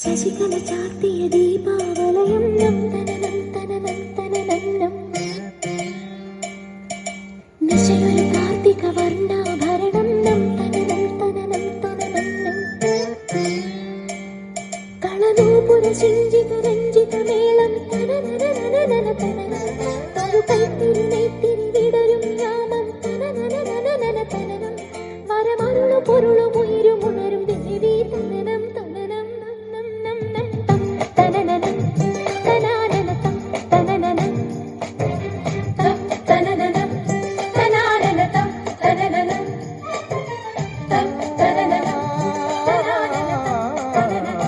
ശശികല ചാർത്തിയ ദീപാവലയം നന്ദന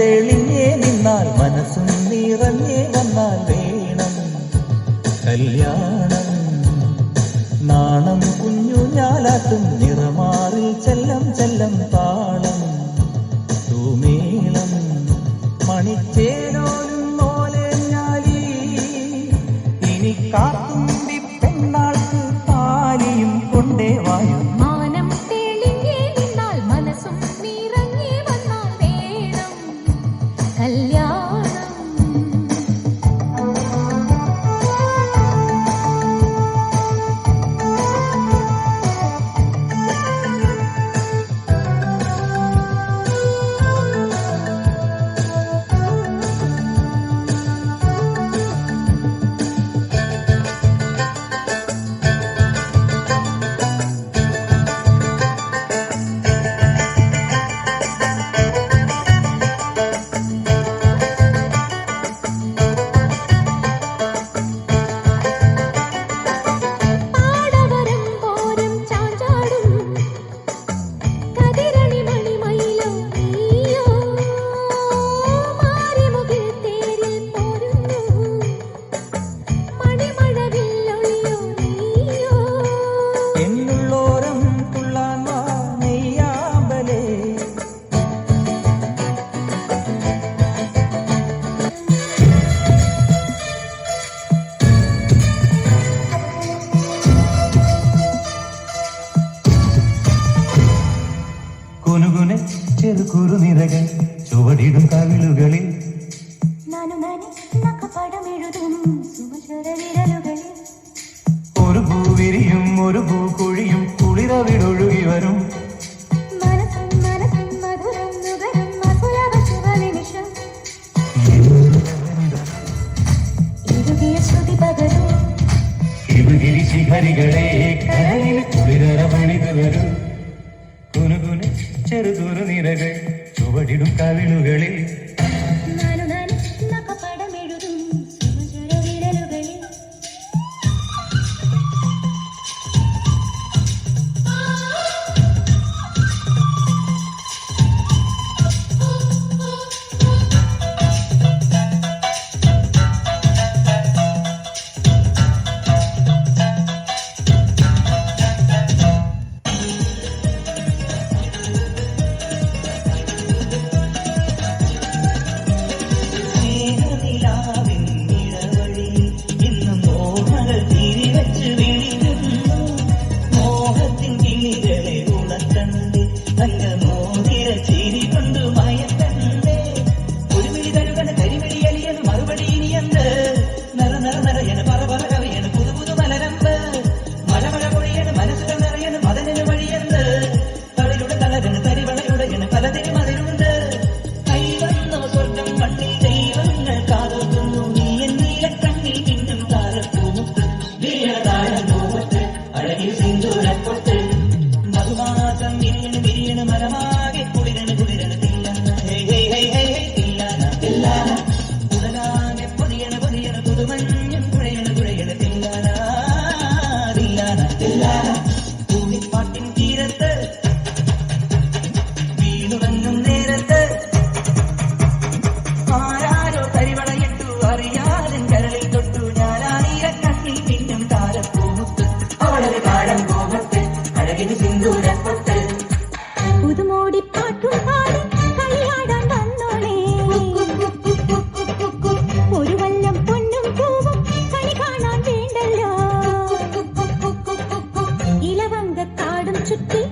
തെളിഞ്ഞേ നിന്നാൽ മനസ്സും നിറഞ്ഞേ വന്നാൽ വേണം. കല്യാണം നാണം കുഞ്ഞു ഞാലാട്ടും നിറമാറിൽ ചെല്ലം ചെല്ലം 了 നനഞ്ഞത് കുറുനിരകൾ ചുവടിടും കവിളുകളിൽ? ഒരു പൂവിരിയും ഒരു പൂക്കുഴിയും കുളിരവിടൊഴുകി വരും. ഇവഗിരി ശിഖരികളെ കരയിൽ കുളിരവണിത് വരും. ചെറുതൊരു നിരകൾ ചുവടിടും കവിളുകളിൽ அழகின் சிந்தூர பொட்டு புதுமோடி பாட்டும் பாடி കളിയാടാൻ വന്നോളേ ഒരു വല്ലം പൊന്നും പൂവും കളി കാണാൻ വേണ്ടല്ലോ ഇലവങ്കക്കാടും ചുറ്റി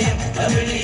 தாயம் தமிழை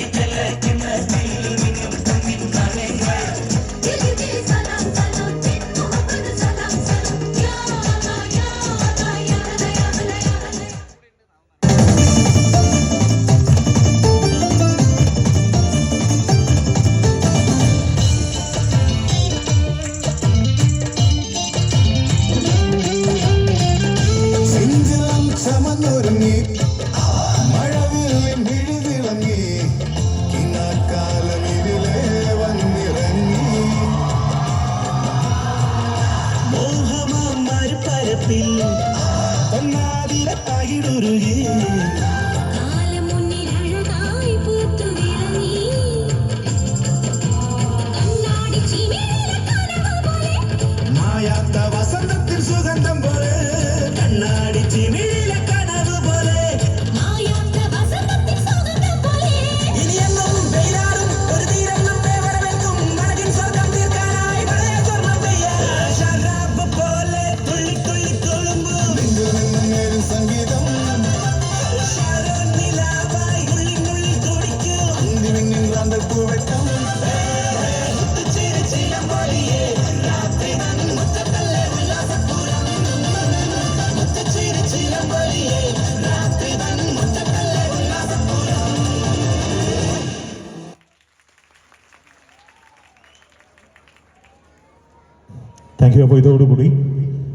താങ്ക് യു അപ്പോൾ ഇതോടുകൂടി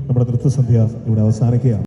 നമ്മുടെ നൃത്തസന്ധ്യ ഇവിടെ അവസാനിക്കുകയാണ്.